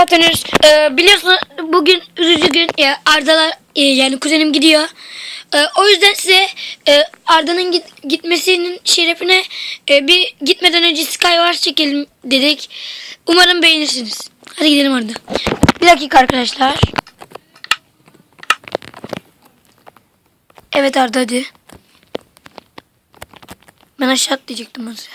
Zaten e, biliyorsun bugün üzücü gün ya Arda'lar e, yani kuzenim gidiyor. E, o yüzden size e, Arda'nın git, gitmesinin şerefine e, bir gitmeden önce Skywars çekelim dedik. Umarım beğenirsiniz. Hadi gidelim Arda. Bir dakika arkadaşlar. Evet Arda hadi. Ben aşağı atlayacaktım az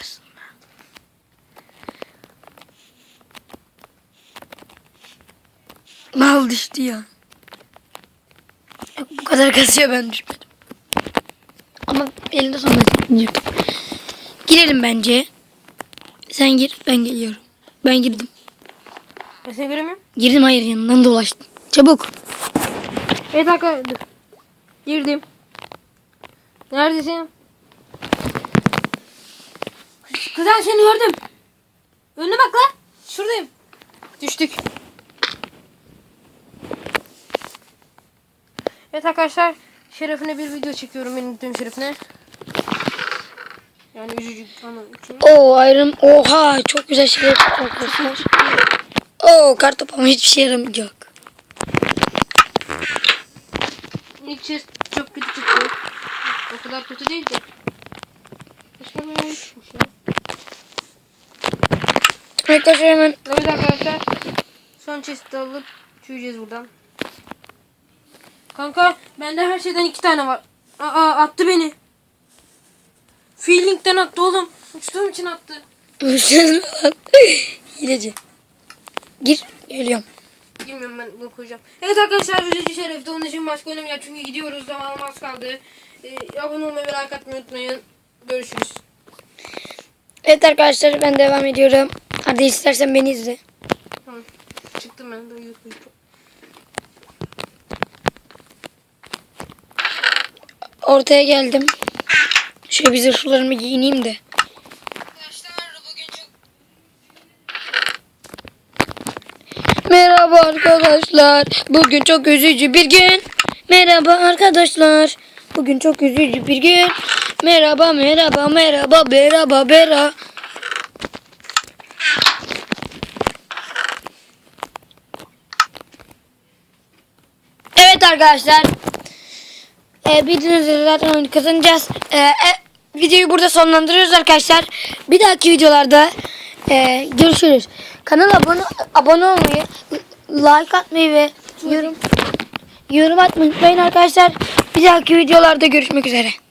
Mal düştü ya. Bu kadar kasıyor ben düşmedim. Ama elinde sonunda çekince. Girelim bence. Sen gir ben geliyorum. Ben girdim. Ben seni göremiyorum. Girdim hayır yanından dolaştım. Çabuk. Evet arkadaşlar. Girdim. Neredesin? Kızan seni gördüm. Önüne bak lan. Şuradayım. Düştük. Evet arkadaşlar. Şerefine bir video çekiyorum benim gittiğim şerefine. Yani üzücü anı için. Oo ayrım. Oha çok güzel şeyler arkadaşlar. Oo ama hiçbir şey yaramayacak. İlk chest çok kötü çıktı. O kadar kötü değildi. Başka bir şey. Arkadaşlar hemen Evet arkadaşlar. Son chest'i alıp çürüyeceğiz buradan. Kanka bende her şeyden iki tane var. Aa attı beni. Feeling'den attı oğlum. Uçtuğum için attı. Hileci. Gir geliyorum. Bilmiyorum ben bunu koyacağım. Evet arkadaşlar üzücü şerefte onun için başka oynamayacağım çünkü gidiyoruz zamanım az kaldı. Ee, abone olmayı ve like atmayı unutmayın. Görüşürüz. Evet arkadaşlar ben devam ediyorum. Hadi istersen beni izle. Tamam. Çıktım ben de uyuyup Ortaya geldim. Şöyle bir zırhlarımı giyineyim de. Merhaba arkadaşlar. Bugün çok üzücü bir gün. Merhaba arkadaşlar. Bugün çok üzücü bir gün. Merhaba merhaba merhaba merhaba merhaba. Evet arkadaşlar. Ee, bildiğiniz üzere zaten oyunu kazanacağız. Ee, e, videoyu burada sonlandırıyoruz arkadaşlar. Bir dahaki videolarda e, görüşürüz. Kanala abone, abone olmayı, like atmayı ve yorum yorum atmayı unutmayın arkadaşlar. Bir dahaki videolarda görüşmek üzere.